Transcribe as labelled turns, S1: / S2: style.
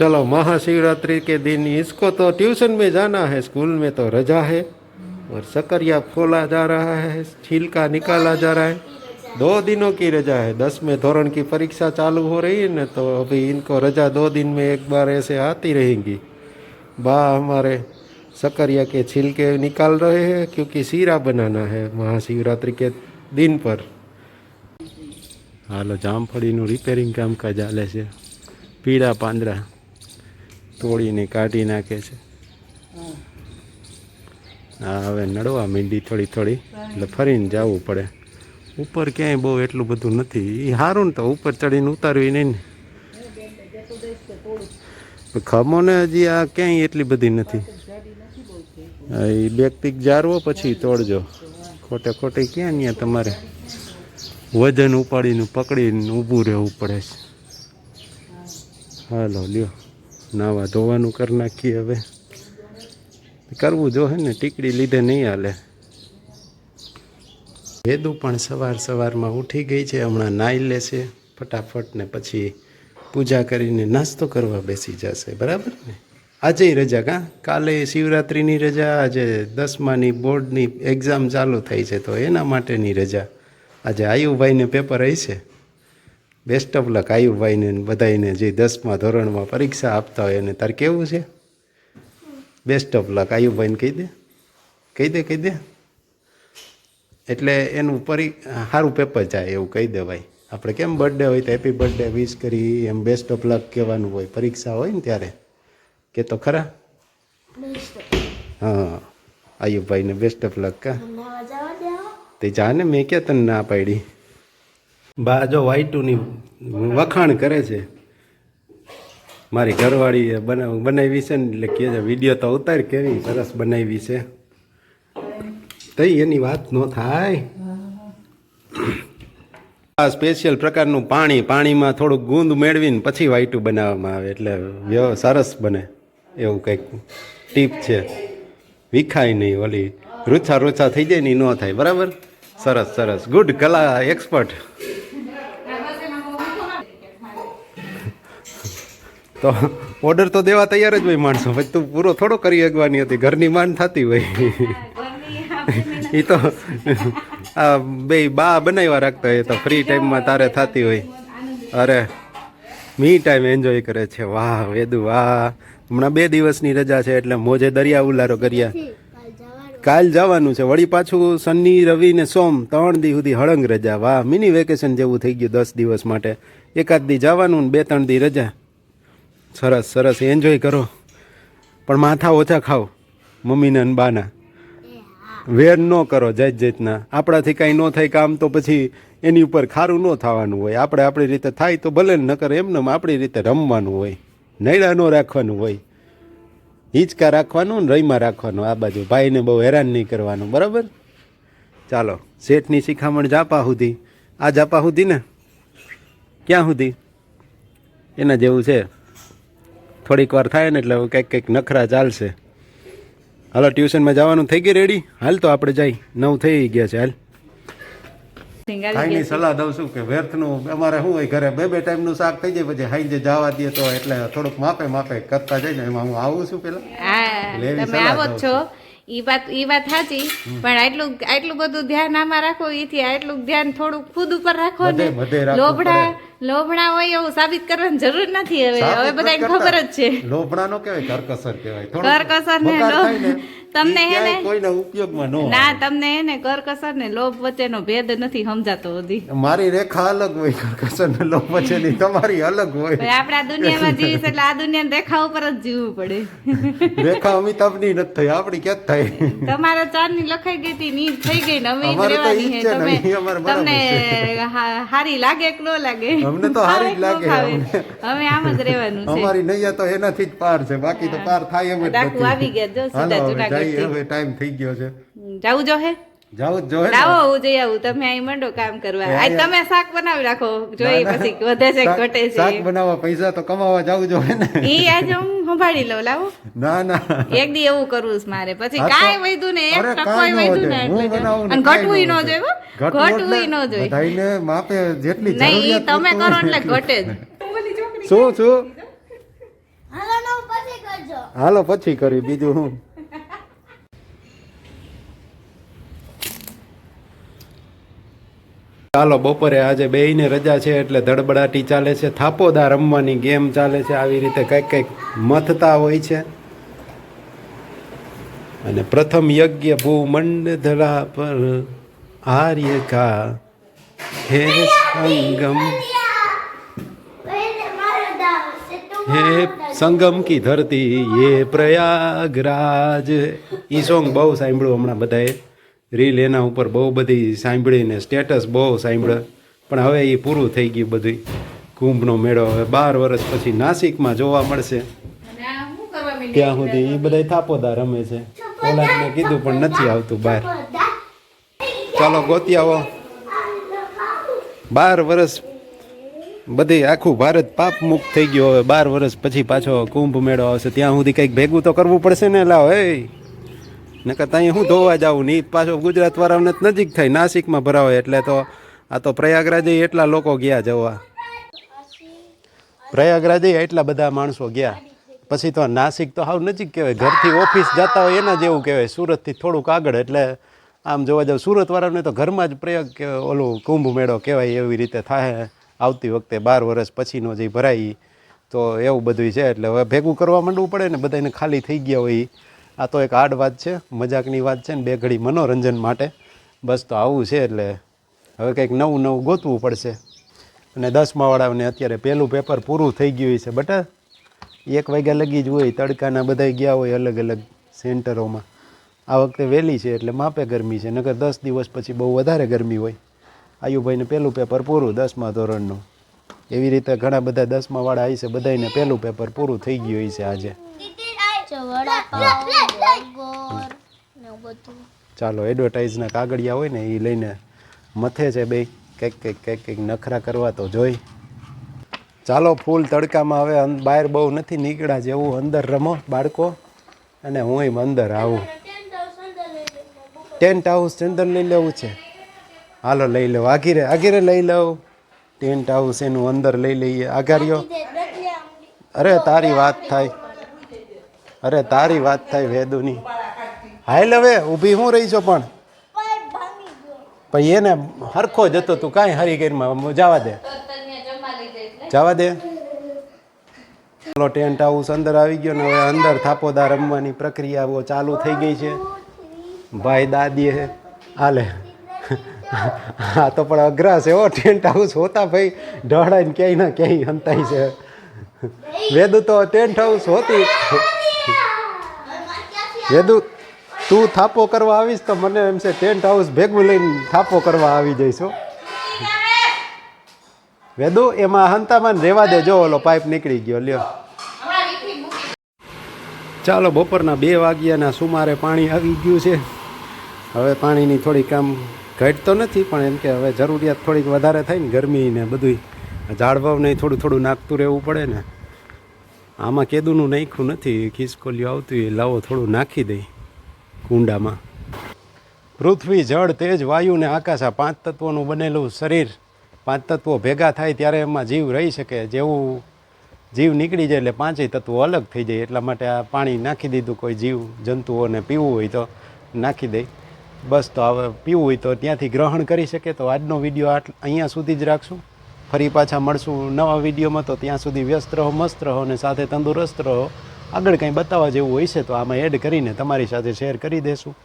S1: चलो महाशिवरात्रि के दिन इसको तो ट्यूशन में जाना है स्कूल में तो रजा है और सकरिया खोला जा रहा है छिलका निकाला जा रहा है दो दिनों की रजा है दसवें धोरण की परीक्षा चालू हो रही है ना तो अभी इनको रजा दो दिन में एक बार ऐसे आती रहेंगी बा हमारे सकरिया के छिलके निकाल रहे हैं क्योंकि सीरा बनाना है महाशिवरात्रि के दिन पर હાલો જામફળીનું રિપેરિંગ કામકાજ ચાલે છે પીળા પાંદડા તોડીને કાઢી નાખે છે. હા હવે નડવા મીંડી થોડી થોડી. એટલે ફરીને જવું પડે. ઉપર ક્યાંય બહુ એટલું બધું નથી. એ સારું ને તો ઉપર ચડીને ઉતારવી નહીં ને. ખમો ને હજી આ ક્યાંય એટલી બધી નથી. એ બેગ પીક જારવો પછી તોડજો. ખોટે ખોટે ક્યાં ત્યાં તમારે વજન ઉપાડીને પકડીને ઊભું રહેવું પડે છે. હાલો, લ્યો. નાવા ધોવાનું કરી નાખીએ હવે. કરવું જો હે ને, ટીકડી લીધે નહીં હાલે. વેદુ પણ સવાર સવારમાં ઉઠી ગઈ છે, હમણાં નાઈ લેશે ફટાફટ ને પછી પૂજા કરીને નાસ્તો કરવા બેસી જશે, બરાબર ને? આજે રજા કા? કાલે શિવરાત્રિની રજા, આજે દસમાની બોર્ડની એક્ઝામ ચાલુ થઈ છે, તો એના માટેની રજા. આજે આયુભાઈને પેપર હશે. બેસ્ટ ઓફ લક આયુભાઈને બધાને જે દસમા ધોરણમાં પરીક્ષા આપતા હોય એને. તાર કેવું છે? બેસ્ટ ઓફ લક આયુભાઈને કહી દે. કહી દે કહી દે. એટલે એનું પરી સારું પેપર જાય એવું કહી દેવાય આપણે કેમ બર્થડે હોય તો હેપી બર્થડે વિશ કરી એમ બેસ્ટ ઓફ લક કહેવાનું હોય. પરીક્ષા હોય ને ત્યારે. કે તો ખરા? હા. આયુભાઈને બેસ્ટ ઓફ લક કા? તે જાને મેં ક્યાં તને ના પાડી? બા, જો વાઈટુની વખાણ કરે છે, મારી ઘરવાળીએ બનાવ, બનાવી છે ને, એટલે કહે છે, વીડિયો તો ઉતાર કેવી સરસ બનાવી છે. તઈ એની વાત ન થાય. આ સ્પેશિયલ પ્રકારનું પાણી, પાણીમાં થોડુંક ગુંદ મેળવીને પછી વાઈટું બનાવવામાં આવે, એટલે વ્યવ, સરસ બને, એવું કંઈક ટીપ છે. વિખાય નહીં, ઓલી રૂછા રૂછા થઈ જાય ને ન થાય, બરાબર? સરસ સરસ. ગુડ કલા એક્સપર્ટ તો ઓર્ડર તો દેવા તૈયાર જ હોય માણસો. પછી તું પૂરો થોડો કરી શકવાની હતી. ઘરની માંડ થતી હોય. એ તો આ બે બા બનાવ્યા રાખતા હોય તો ફ્રી ટાઈમમાં તારે થતી હોય. અરે મી ટાઈમ એન્જોય કરે છે. વાહ વેદુ વાહ. હમણાં બે દિવસની રજા છે એટલે મોજે દરિયા ઉલારો કર્યા. કાલ જવાનું. છે. વળી પાછું શનિ રવિ ને સોમ ત્રણ દી સુધી હળંગ રજા. વાહ મિની વેકેશન જેવું થઈ ગયું દસ દિવસ માટે. એકાદ દી જવાનું ને બે ત્રણ દી રજા. સરસ સરસ. એન્જોય કરો. પણ માથા ઓછા ખાઓ, મમ્મીને અને બાના. વેર ન કરો જાત જાતના. આપણાથી કાંઈ ન થાય કામ, તો પછી એની ઉપર ખારું ન થવાનું હોય. આપણે આપણી રીતે થાય તો ભલે ન કરે એમને આપણી રીતે રમવાનું હોય. નૈડા ન રાખવાનું હોય. હિંચકા રાખવાનું ને રહીમાં રાખવાનું. આ બાજુ ભાઈને બહુ હેરાન નહીં કરવાનું. બરાબર? ચાલો, શેઠની શિખામણ જાપા સુધી આ જાપા સુધી ને ક્યાં સુધી એના જેવું છે. થોડીક વાર થાય ને એટલે કંઈક કંઈક નખરા ચાલશે. હાલો ટ્યુશનમાં જવાનું થઈ ગયું રેડી હાલ તો આપણે જઈ. નવ થઈ ગયા છે હાલ. ખાઈની સલાહ દઉં છું કે વ્યર્થનું અમારે શું હોય ઘરે બે બે ટાઈમનું શાક થઈ જાય પછી હાઈ જવા દે તો એટલે થોડુંક માપે માપે કરતા જઈને એમાં હું આવું છું પેલા.
S2: તમે આવો છો. ઈ વાત ઈ વાત સાચી પણ આટલું આટલું બધું ધ્યાન આમાં રાખો એથી આટલું ધ્યાન થોડું ખુદ ઉપર રાખો ને. લોભડા લોભડા હોય એવું સાબિત કરવાની જરૂર નથી હવે. હવે બધાને ખબર જ છે.
S1: લોભડા નો કહેવાય કરકસર કહેવાય.
S2: કરકસર ને તમને હે ને?
S1: કોઈના ઉપયોગમાં ન
S2: ના તમને હે ને કરકસર ને લોભ વચ્ચેનો ભેદ નથી સમજાતો હજી
S1: મારી રેખા અલગ હોય કરકસર ને લોભ વચ્ચેની તમારી અલગ હોય.
S2: પણ આપણે આ દુનિયામાં જીવીશ એટલે આ દુનિયાની રેખા ઉપર જ જીવવું પડે.
S1: રેખા અમિતાભની નથી થઈ આપણી ક્યાં થાય?
S2: તમારા ચારની લખાઈ ગઈ હતી ની થઈ ગઈ ને અમે રહેવાની
S1: ને,
S2: તમે તમને હારી લાગે કે ન લાગે?
S1: અમને તો હારી જ લાગે.
S2: હવે આમ જ રહેવાનું છે.
S1: અમારી નૈયા તો એનાથી જ પાર છે. બાકી તો પાર થાય એમ જ નથી.
S2: આવી ગયા. જો સીધા જુનાગઢ
S1: હવે ટાઈમ થઈ ગયો છે.
S2: જાવું જો હે.
S1: જાવું જોઈએ ને.
S2: લાવો હું જઈ આવું. તમે અહીં મંડો કામ કરવા.
S1: એ
S2: આજ તમે શાક બનાવી રાખો. જોઈએ
S1: ના.
S2: પછી વધે છે ઘટે છે.
S1: શાક બનાવવા પૈસા તો કમાવા જાવું જોઈએ ને.
S2: એ આજે હું સંભાળી લઉં. લાવો.
S1: ના ના.
S2: એક દી એવું કરવું છે મારે. પછી કાંઈ વૈધું ને એક ટકોય વૈધું. ને એટલે. અને ઘટવું
S1: ન.
S2: જોઈએ
S1: ઘટવું
S2: ન જોઈએ.
S1: બધાયને માપે જેટલી
S2: નહીં તમે કરો એટલે ઘટે જ.
S1: શું શું?
S3: કરજો.
S1: હાલો પછી કરી બીજું હું. ચાલો, બપોરે આજે બેયને રજા છે એટલે ધડબડાટી ચાલે છે. થાપોદા રમવાની ગેમ ચાલે છે. આવી રીતે કંઈક કંઈક મથતા હોય છે. અને પ્રથમ યજ્ઞ ભૂ ધરા પર આર્ય કા હે સંગમ. હે સંગમ કી ધરતી હે પ્રયાગરાજ. ઈ સોંગ બહુ સાંભળ્યું હમણાં બધાએ. રીલ એના ઉપર બહુ બધી સાંભળીને સ્ટેટસ બહુ સાંભળે. પણ હવે એ પૂરું થઈ ગયું બધું કુંભનો મેળો હવે બાર વર્ષ પછી નાસિકમાં જોવા મળશે. ત્યાં સુધી એ બધા થાપોદા રમે છે. ઓલા મેં કીધું પણ નથી આવતું બહાર. ચાલો ગોતી આવો બાર વર્ષ બધી આખું ભારત પાપ મુક્ત થઈ ગયો. હવે બાર વર્ષ પછી પાછો કુંભ મેળો આવશે. ત્યાં સુધી કંઈક ભેગું તો કરવું પડશે ને? લાવ એ નકર ત્યાં હું ધોવા જાઉં ને પાછો ગુજરાત વાળાને નજીક થાય, નાસિકમાં ભરાવે એટલે તો આ તો પ્રયાગરાજે એટલા લોકો ગયા જવા. પ્રયાગરાજે એટલા બધા માણસો ગયા. પછી તો નાસિક તો હાવ નજીક કહેવાય. ઘરથી ઓફિસ જતા હોય એના જેવું કહેવાય. સુરતથી થોડુંક આગળ એટલે આમ જોવા જાવ સુરતવાળાને તો ઘરમાં જ પ્રયાગ ઓલું કુંભ મેળો કહેવાય એવી રીતે થાય આવતી વખતે બાર વર્ષ પછીનો જે ભરાય તો એવું બધું છે. એટલે હવે ભેગું કરવા માંડવું પડે ને બધાને ખાલી થઈ ગયા હોય. આ તો એક આડ વાત છે, મજાકની વાત છે ને બે ઘડી મનોરંજન માટે. બસ તો આવું છે એટલે હવે કંઈક નવું નવું ગોતવું પડશે. અને દસમાવાળાને અત્યારે પહેલું પેપર પૂરું થઈ ગયું છે બટા, એક વાગ્યા લગી જ હોય, તડકાના બધાય ગયા હોય અલગ અલગ સેન્ટરોમાં. આ વખતે વહેલી છે એટલે માપે ગરમી છે, નકર દસ દિવસ પછી બહુ વધારે ગરમી હોય. આયુભાઈને પહેલું પેપર પૂરું, દસમા ધોરણનું. એવી રીતે ઘણા બધા દસમાવાળા આવી છે બધાને પહેલું પેપર પૂરું થઈ ગયું છે આજે. ચાલો એડવર્ટાઇઝના કાગળિયા હોય ને એ લઈને મથે છે બે કંઈક કંઈક કંઈક કંઈક નખરા કરવા તો જોઈ. ચાલો ફૂલ તડકામાં હવે બહાર બહુ નથી નીકળ્યા જેવું અંદર રમો બાળકો. અને હું અંદર આવું. ટેન્ટ હાઉસ અંદર લઈ લેવું છે. હાલો લઈ લઉં આઘીરે આઘીરે લઈ લઉં. ટેન્ટ હાઉસ એનું અંદર લઈ લઈએ. આઘાર્યો અરે તારી વાત થાય. અરે, તારી વાત થાય વેદુની. હાલ હવે ઊભી હું રહી છો પણ? પણ એને હરખો જતો તું કાંઈ હરિકેરમાં જવા દે. જવા દે. ચાલો, ટેન્ટ હાઉસ અંદર આવી ગયો ને, હવે અંદર થાપોદા રમવાની પ્રક્રિયા ચાલુ થઈ ગઈ છે. ભાઈ, દાદી હે. હાલે. હા, તો પણ અઘરા છે એવો ટેન્ટ હાઉસ હોતા ભાઈ, ઢળાઈને ક્યાંય ના ક્યાંય હંતાય છે. વેદુ તો ટેન્ટ હાઉસ હોતી. વેદુ, તું થાપો કરવા આવીશ તો મને એમ છે ટેન્ટ હાઉસ ભેગું લઈને થાપો કરવા આવી જઈશ વેદુ, એમાં હંતામાં રહેવા દે, જો ઓલો પાઇપ નીકળી ગયો, લ્યો. ચાલો બપોરના બે વાગ્યાના સુમારે પાણી આવી ગયું છે. હવે પાણીની થોડીક કામ ઘટતો નથી, પણ એમ કે હવે જરૂરિયાત થોડીક વધારે થાય ને ગરમી ને બધું ઝાડવાને થોડું થોડું નાખતું રહેવું પડે ને. આમાં કેદુનું નાખ્યું નથી. ખિસકોલિયું આવતું એ લાવો થોડું નાખી દઈ કુંડામાં. પૃથ્વી, જળ, તેજ, વાયુ ને આકાશ આ પાંચ તત્વોનું બનેલું શરીર. પાંચ તત્વો ભેગા થાય ત્યારે એમાં જીવ રહી શકે. જેવું જીવ નીકળી જાય એટલે પાંચેય તત્વો અલગ થઈ જાય. એટલા માટે આ પાણી નાખી દીધું કોઈ જીવ જંતુઓને પીવું હોય તો નાખી દઈ બસ તો હવે પીવું હોય તો ત્યાંથી ગ્રહણ કરી શકે. તો આજનો વીડિયો આટ અહીંયા સુધી જ રાખશું. ફરી પાછા મળશું નવા વિડીયોમાં. તો ત્યાં સુધી વ્યસ્ત રહો, મસ્ત રહો અને સાથે તંદુરસ્ત રહો. આગળ કંઈ બતાવવા જેવું હોય છે તો આમાં એડ કરીને તમારી સાથે શેર કરી દેશું.